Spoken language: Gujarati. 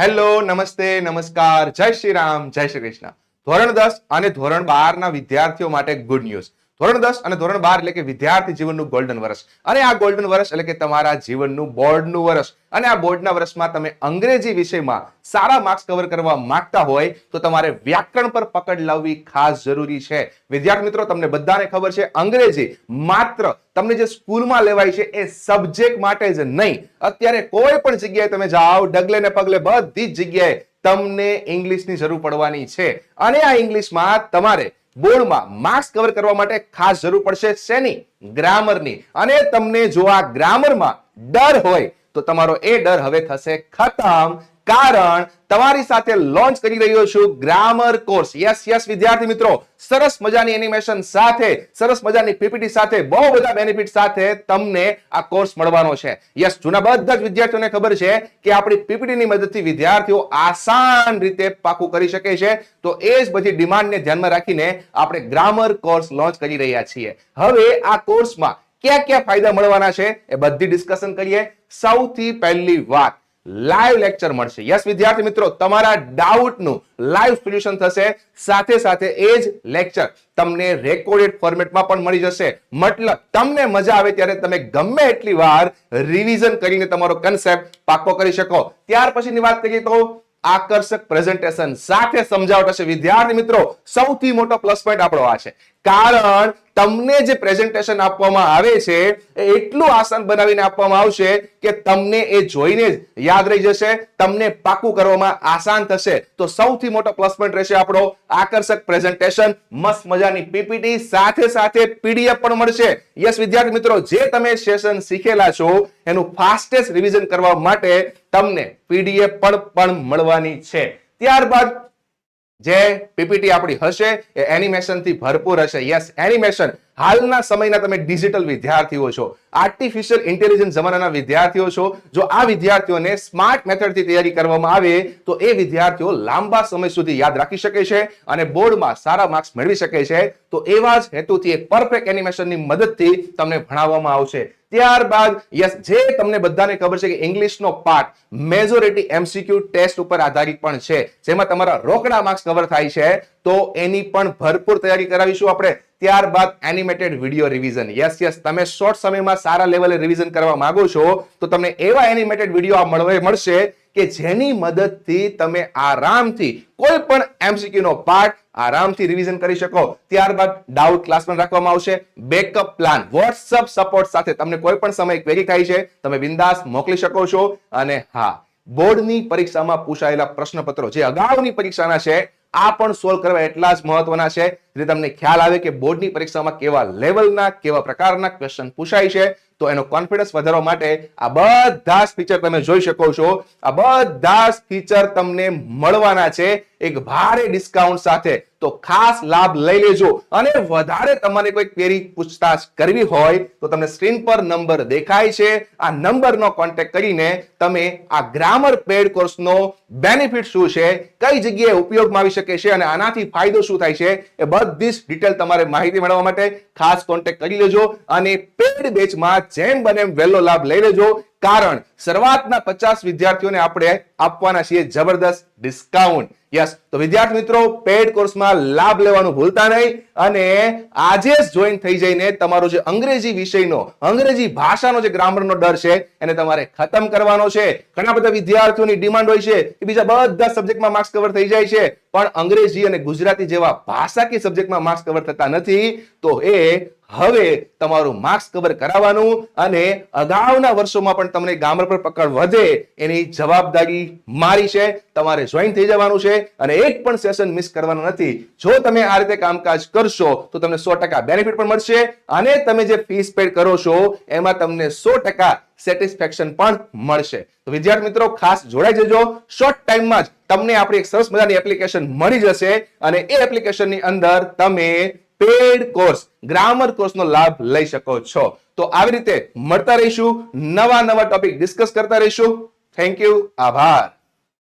હેલો, નમસ્તે, નમસ્કાર, જય શ્રી રામ, જય શ્રી કૃષ્ણ. ધોરણ દસ અને ધોરણ બાર ના વિદ્યાર્થીઓ માટે ગુડ ન્યૂઝ ધોરણ દસ અને ધોરણ બાર એટલે કે વિદ્યાર્થી જીવનનું ગોલ્ડન વર્ષ અને આ ગોલ્ડન વર્ષ એટલે કે તમારા જીવનનું બોર્ડનું વર્ષ અને આ બોર્ડના વર્ષમાં તમે અંગ્રેજી વિષયમાં સારા માર્ક્સ કવર કરવા માંગતા હોય તો તમારે વ્યાકરણ પર પકડ લાવવી ખાસ જરૂરી છે. વિદ્યાર્થી મિત્રો, તમને બધાને ખબર છે, અંગ્રેજી માત્ર તમને જે સ્કૂલમાં લેવાય છે એ સબ્જેક્ટ માટે જ નહીં. અત્યારે કોઈ પણ જગ્યાએ તમે જાઓ, ડગલે ને પગલે બધી જ જગ્યાએ તમને ઇંગ્લિશની જરૂર પડવાની છે. અને આ ઇંગ્લિશમાં તમારે બોર્ડમાં માર્ક્સ કવર કરવા માટે ખાસ જરૂર પડશે શેની? ગ્રામરની. અને તમને જો આ ગ્રામરમાં ડર હોય તો તમારો એ ડર હવે થશે ખતમ. કારણ તમારી સાથે લોન્ચ કરી રહ્યો છું ગ્રામર કોર્સ યસ યસ વિદ્યાર્થી મિત્રો, સરસ મજાની એનિમેશન સાથે, સરસ મજાની પીપીટી સાથે, બહુ બધા બેનિફિટ સાથે તમને આ કોર્સ મળવાનો છે. યસ જૂના બધા જ વિદ્યાર્થીઓને ખબર છે કે આપણી પીપીટી ની મદદથી વિદ્યાર્થીઓ આસાન રીતે પાકું કરી શકે છે. તો એ જ બધી ડિમાન્ડને ધ્યાનમાં રાખીને આપણે ગ્રામર કોર્સ લોન્ચ કરી રહ્યા છીએ. હવે આ કોર્સમાં ક્યાં ક્યાં ફાયદા મળવાના છે એ બધી ડિસ્કશન કરીએ. સૌથી પહેલી વાત લાઈવ લેક્ચર મળશે. યસ વિદ્યાર્થી મિત્રો, તમારા ડાઉટનું લાઈવ સોલ્યુશન થશે. સાથે સાથે એ જ લેક્ચર તમને રેકોર્ડેડ ફોર્મેટમાં પણ મળી જશે. મતલબ, તમને મજા આવે ત્યારે તમે ગમે એટલી વાર રિવિઝન કરીને તમારો કન્સેપ્ટ પાકો કરી શકો. ત્યાર પછીની વાત કરીએ તો આકર્ષક પ્રેઝન્ટેશન સાથે સમજાવટ હશે. વિદ્યાર્થી મિત્રો, સૌથી મોટો પ્લસ પોઈન્ટ આપણો આ છે. કારણ તમને જે પ્રેઝન્ટેશન આપવામાં આવે છે, એ એટલું આસાન બનાવીને આપવામાં આવશે કે તમને એ જોઈને જ યાદ રહી જશે, તમને પાકું કરવામાં આસાન થશે. તો સૌથી મોટો પ્લસ પોઈન્ટ રહેશે આપણો આકર્ષક પ્રેઝન્ટેશન મસ્ત મજાની પીપીટી, સાથે સાથે પીડીએફ પણ મળશે. યસ વિદ્યાર્થી મિત્રો, જે તમે સેશન શીખેલા છો, એનું ફાસ્ટેસ્ટ રિવિઝન કરવા માટે તમને પીડીએફ પણ પણ મળવાની છે. ત્યારબાદ જે પીપીટી આપણી હશે એ એનિમેશનથી ભરપૂર હશે. યસ એનિમેશન હાલના સમયના તમે ડિજિટલ વિદ્યાર્થીઓ છો. આર્ટિફિશિયલ ઇન્ટેલિજન્સ જમાનાના વિદ્યાર્થીઓ છો. જો આ વિદ્યાર્થીઓને સ્માર્ટ મેથડથી તૈયારી કરવામાં આવે, તો એ વિદ્યાર્થીઓ લાંબા સમય સુધી યાદ રાખી શકે છે અને બોર્ડમાં સારા માર્ક્સ મેળવી શકે છે. તો એવા જ હેતુથી એક પરફેક્ટ એનિમેશનની મદદથી તમને ભણાવવામાં આવશે. ત્યારબાદ યસ જે તમને બધાને ખબર છે કે ઇંગ્લિશનો પાર્ટ મેજોરિટી એમસીક્યુ ટેસ્ટ ઉપર આધારિત પણ છે. જેમાં તમારા રોકડા માર્ક્સ કવર થાય છે. તો એની પણ ભરપૂર તૈયારી કરાવીશું આપણે. ત્યારબાદ animated video revision yes yes તમે શોર્ટ સમયમાં સારા લેવલે રિવિઝન કરવા માંગો છો, તો તમને એવા એનિમેટેડ વીડિયો મળવે મળશે કે જેની મદદથી તમે આરામથી કોઈ પણ એમસીક્યુ નો પાર્ટ આરામથી રિવિઝન કરી શકો. ત્યારબાદ ડાઉટ ક્લાસમાં રાખવામાં આવશે. બેકઅપ પ્લાન વોટ્સઅપ સપોર્ટ સાથે તમને કોઈ પણ સમય ક્વેરી થાય છે, તમે બિંદાસ મોકલી શકો છો. અને હા, બોર્ડની પરીક્ષામાં પૂછાયેલા પ્રશ્નપત્રો, જે અગાઉની પરીક્ષાના છે આ પણ સોલ્વ કરવા એટલા જ મહત્વના છે. જે તમને ખ્યાલ આવે કે બોર્ડની પરીક્ષામાં કેવા લેવલના, કેવા પ્રકારના ક્વેશ્ચન પૂછાય છે, તો એનો કોન્ફિડન્સ વધારવા માટે આ બધા ફીચર તમે જોઈ શકો છો. આ બધા ફીચર તમને મળવાના છે એક ભારે ડિસ્કાઉન્ટ સાથે. તો ખાસ લાભ લઈ લેજો. અને વધારે તમારે કોઈ ક્વેરી પૂછતાછ કરવી હોય, તો તમને સ્ક્રીન પર નંબર દેખાય છે. આ નંબરનો કોન્ટેક્ટ કરીને તમે આ ગ્રામર પેડ કોર્સનો બેનિફિટ શું છે, કઈ જગ્યાએ ઉપયોગમાં આવી શકે છે, અને આનાથી ફાયદો શું થાય છે, એ બધી ડિટેલ તમારે માહિતી મેળવવા માટે ખાસ કોન્ટેક્ટ કરી લેજો અને પેડ બેચમાં જેમ બને એમ વહેલો લાભ લઈ લેજો. કારણ શરૂઆતના પચાસ વિદ્યાર્થીઓને આપણે આપવાના છીએ જબરદસ્ત ડિસ્કાઉન્ટ યસ તો વિદ્યાર્થી મિત્રો પેડ કોર્સમાં લાભ લેવાનું ભૂલતા નહીં અને આજે જ જોઈન થઈ જઈને તમારો જે અંગ્રેજી વિષયનો, અંગ્રેજી ભાષાનો જે ગ્રામરનો ડર છે, એને તમારે ખતમ કરવાનો છે. ઘણા બધા વિદ્યાર્થીઓની ડિમાન્ડ હોય છે કે બીજા બધા સબ્જેક્ટમાં માર્ક્સ કવર થઈ જાય છે, પણ અંગ્રેજી અને ગુજરાતી જેવા ભાષાકીય સબ્જેક્ટમાં માર્ક્સ કવર થતા નથી, તો એ હવે તમારું માર્ક્સ કવર કરાવવાનું અને અગાઉના વર્ષોમાં પણ તમને ગામર પર પકડ વધે એની જવાબદારી મારી છે, તમારે જોઈન થઈ જવાનું છે અને એક પણ સેશન મિસ કરવાનું નથી. જો તમે આ રીતે કામકાજ કરશો, તો તમને સો ટકા બેનિફિટ પણ મળશે અને તમે જે ફીસ પેડ કરો છો, એમાં તમને સો ટકા સેટિસ્ફેક્શન પણ મળશે. તો વિદ્યાર્થી મિત્રો, ખાસ જોડાઈ જજો. શોર્ટ ટાઈમમાં જ તમને આપણી એક સરસ મજાની એપ્લિકેશન મળી જશે અને એ એપ્લિકેશનની અંદર તમે પેડ કોર્સ ગ્રામર કોર્સનો લાભ લઈ શકો છો. તો આવી રીતે મળતા રહીશું. નવા નવા ટોપિક ડિસ્કસ કરતા રહીશું. થેન્ક યુ આભાર.